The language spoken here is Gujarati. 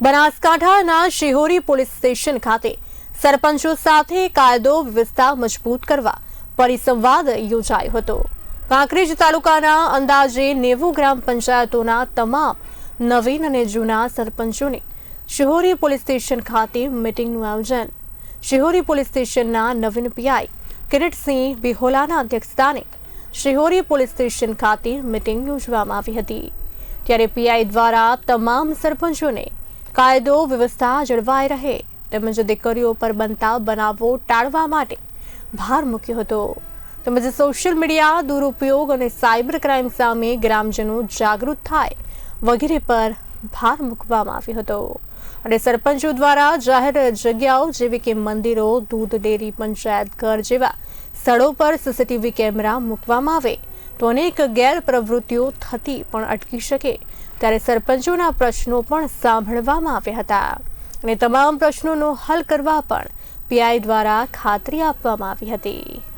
બનાસકાંઠાના શિહોરી પોલીસ સ્ટેશન ખાતે સરપંચો સાથે કાયદો વ્યવસ્થા મજબૂત કરવા પરિસંવાદ યોજાયો હતો. કાંકરેજ તાલુકાના અંદાજે નેવું ગ્રામ પંચાયતોના તમામ નવીન અને જૂના સરપંચોને શિહોરી પોલીસ સ્ટેશન ખાતે મિટિંગનું આયોજન. શિહોરી પોલીસ સ્ટેશનના નવીન પીઆઈ કિરીટસિંહ બિહોલાના અધ્યક્ષસ્થાને શિહોરી પોલીસ સ્ટેશન ખાતે મિટિંગ યોજવામાં આવી હતી. ત્યારે પીઆઈ દ્વારા તમામ સરપંચોને કાયદો, વ્યવસ્થા, જળવાઈ રહે તેમજ દીકરીઓ પર બનતા બનાવો ટાળવા માટે ભાર મૂક્યો હતો. તેમજ સોશિયલ મીડિયા દુરુપયોગ અને સાયબર ક્રાઇમ સામે ગ્રામજનો જાગૃત થાય વગેરે પર ભાર મૂકવામાં આવ્યો હતો. અને સરપંચો દ્વારા જાહેર જગ્યાઓ જેવી કે મંદિરો, દૂધ ડેરી, પંચાયત ઘર જેવા સ્થળો પર સીસીટીવી કેમેરા મૂકવામાં આવે તો અનેક ગેરપ્રવૃત્તિઓ થતી પણ અટકી શકે ત્યારે સરપંચોના પ્રશ્નો પણ સાંભળવામાં આવ્યા હતા અને તમામ પ્રશ્નોનો હલ કરવા પણ પીઆઈ દ્વારા ખાતરી આપવામાં આવી હતી.